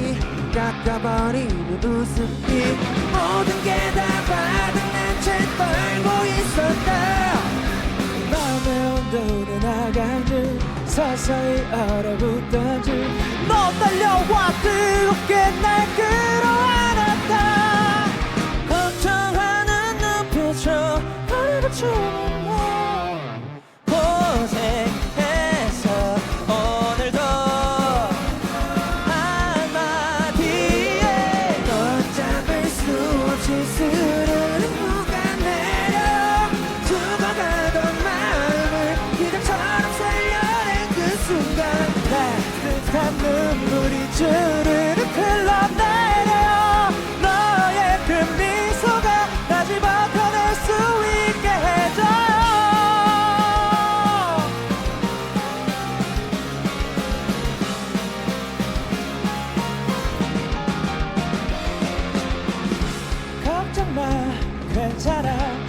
이 깎아버리는 웃음이 모든 게 다 바닥난 채 떨고 있었다. 맘에 온도는 나가는 서서히 얼어붙던지 너 달려와 뜨겁게 날 끌어안았다. 걱정하는 눈빛으로 나를 주는 주르륵 흘러내려 너의 그 미소가 다시 버텨낼 수 있게 해줘요 걱정 마 괜찮아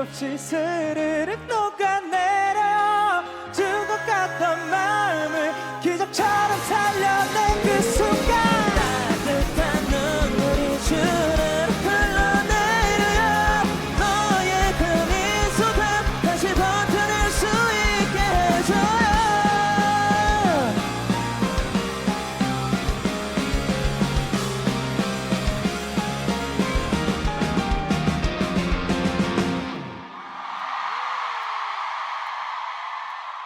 없이 스르륵